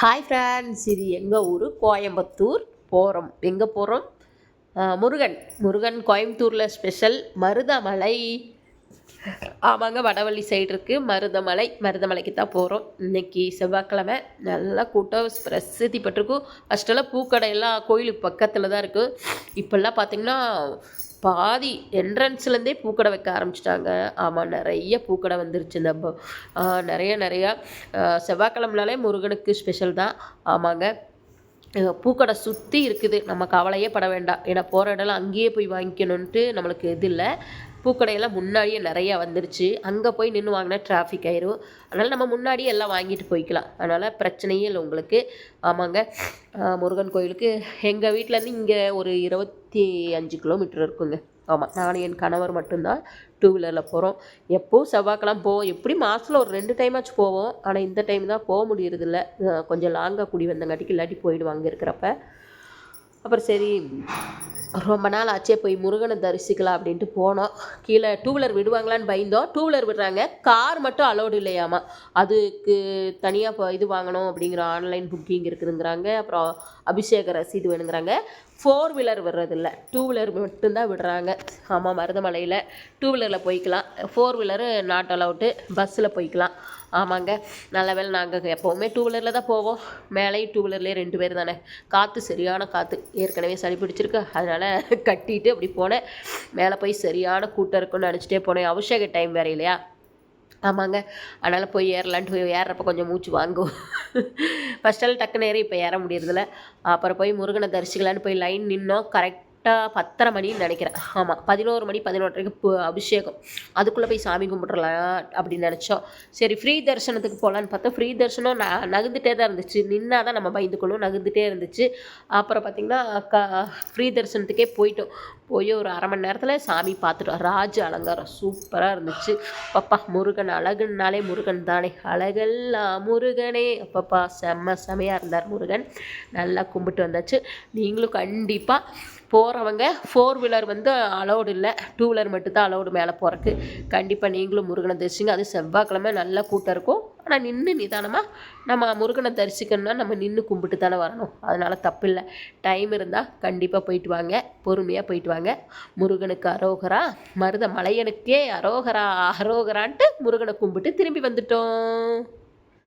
Hi friends இது எங்கள் ஊர்? கோயம்புத்தூர் போகிறோம் எங்கே போகிறோம் முருகன். முருகன் கோயம்புத்தூரில் ஸ்பெஷல் மருதமலை. ஆமாங்க வடவள்ளி சைடு இருக்குது மருதமலை. மருதமலைக்கு தான் போகிறோம் இன்னைக்கு செவ்வாய்க்கிழமை. நல்லா கூட்டம் பிரசித்தி பட்டிருக்கும் ஃபஸ்ட்டெல்லாம் பூக்கடையெல்லாம் கோயிலுக்கு பக்கத்தில் தான் இருக்குது இப்போல்லாம் பார்த்தீங்கன்னா பாதி என்ட்ரன்ஸ்லேருந்தே பூக்கடை வைக்க ஆரம்பிச்சிட்டாங்க. ஆமாம் நிறைய பூக்கடை வந்துருச்சு இந்த நிறைய நிறையா ஆ, செவ்வாய்க்கிழமைனாலே முருகனுக்கு ஸ்பெஷல் தான். ஆமாங்க. பூக்கடை சுற்றி இருக்குது. நம்ம கவலையே பட வேண்டாம். ஏன்னா போகிற இடம்லாம் அங்கேயே போய் வாங்கிக்கணுன்ட்டு நம்மளுக்கு இது இல்லை. பூக்கடையெல்லாம் முன்னாடியே நிறையா வந்துருச்சு. அங்கே போய் நின்று வாங்கினா டிராஃபிக் ஆயிரும். அதனால் நம்ம முன்னாடியே எல்லாம் வாங்கிட்டு போய்க்கலாம். அதனால் பிரச்சனையே இல்லை உங்களுக்கு. ஆமாங்க. முருகன் கோயிலுக்கு எங்கள் வீட்டிலேருந்து இங்கே ஒரு இருபத்தி அஞ்சு கிலோமீட்டர் இருக்குங்க. ஆமாம் நானும் என் கணவர் மட்டும்தான் டூ வீலரில் போகிறோம் எப்போவும் செவ்வாய்க்கெல்லாம் போவோம். எப்படி மாதத்தில் ஒரு ரெண்டு டைமாச்சும் போவோம். ஆனால் இந்த டைம் தான் போக முடியறதில்ல. கொஞ்சம் லாங்காக குடி வந்தங்காட்டிக்கு இல்லாட்டி போயிடுவாங்க இருக்கிறப்ப. அப்புறம் சரி ரொம்ப நாள் ஆச்சே போய் முருகனை தரிசிக்கலாம் அப்படின்ட்டு போனோம். கீழே டூ வீலர் விடுவாங்களான்னு பயந்தோம். டூ வீலர் விடுறாங்க. கார் மட்டும் அலோடு இல்லையாமா? அதுக்கு தனியாக இப்போ இது வாங்கணும் அப்படிங்கிற ஆன்லைன் புக்கிங் இருக்குதுங்கிறாங்க. அப்புறம் அபிஷேக ரசீது வேணுங்கிறாங்க. ஃபோர் வீலர் விடுறதில்ல. டூ வீலர் மட்டும்தான் விடுறாங்க. ஆமாம் மருதமலையில் டூ வீலரில் போய்க்கலாம். ஃபோர் வீலரு நாட் அலவுட்டு பஸ்ஸில் போய்க்கலாம். ஆமாங்க. நல்ல வேளை நாங்கள் எப்போவுமே டூ வீலரில் தான் போவோம். மேலேயும் டூ வீலர்லேயே ரெண்டு பேர் தானே. காற்று சரியான காற்று ஏற்கனவே சளி பிடிச்சிருக்கு. அதனால் கட்டிட்டு அப்படி போனேன். மேலே போய் சரியான கூட்டம் இருக்குன்னு நினச்சிட்டே போனேன். அபிஷேக டைம் வேற இல்லையா? ஆமாங்க. அதனால் போய் ஏறலான்ட்டு போய் ஏறுறப்ப கொஞ்சம் மூச்சு வாங்கும். ஃபஸ்ட்டெல்லாம் டக்குன்னு ஏறி இப்போ ஏற முடியறதில்ல. அப்புறம் போய் முருகனை தரிசிக்கலான்னு போய் லைன் நின்னோம். கரெக்டாக பத்தரை மணின்னு நினைக்கிறேன். ஆமாம் பதினோரு மணி பதினொன்றரைக்கு பு அபிஷேகம். அதுக்குள்ளே போய் சாமி கும்பிட்றலாம் அப்படின்னு நினச்சோம். சரி ஃப்ரீ தரிசனத்துக்கு போகலான்னு பார்த்தா ஃப்ரீ தரிசனம் ந நகர்ந்துட்டே தான் இருந்துச்சு. நின்னா தான் நம்ம பயந்துக்கணும். நகர்ந்துட்டே இருந்துச்சு. அப்புறம் பார்த்திங்கன்னா க ஃப்ரீ தரிசனத்துக்கே போயிட்டோம். போய் ஒரு அரை மணி நேரத்தில் சாமி பார்த்துட்டோம். ராஜ அலங்காரம் சூப்பராக இருந்துச்சு. அப்பப்பா முருகன் அழகுன்னாலே முருகன் தானே. அழகெல்லாம் முருகனே. அப்பப்பா செம்ம செமையாக இருந்தார் முருகன். நல்லா கும்பிட்டு வந்தாச்சு. நீங்களும் கண்டிப்பாக போ போகிறவங்க ஃபோர் வீலர் வந்து அலௌடு இல்லை. டூ வீலர் மட்டும்தான் அலௌடு மேலே போகிறக்கு கண்டிப்பாக நீங்களும் முருகனை தரிசிங்க. அது செவ்வாய்க்கிழமை நல்லா கூட்டம் இருக்கும். ஆனால் நின்று நிதானமாக நம்ம முருகனை தரிசிக்கணும்னா நம்ம நின்று கும்பிட்டு தானே வரணும். அதனால் தப்பில்லை. டைம் இருந்தால் கண்டிப்பாக போயிட்டு வாங்க. பொறுமையாக போயிட்டு வாங்க. முருகனுக்கு அரோகரா. மருத மலையனுக்கே அரோகரா. அரோகரான்ட்டு முருகனை கும்பிட்டு திரும்பி வந்துட்டோம்.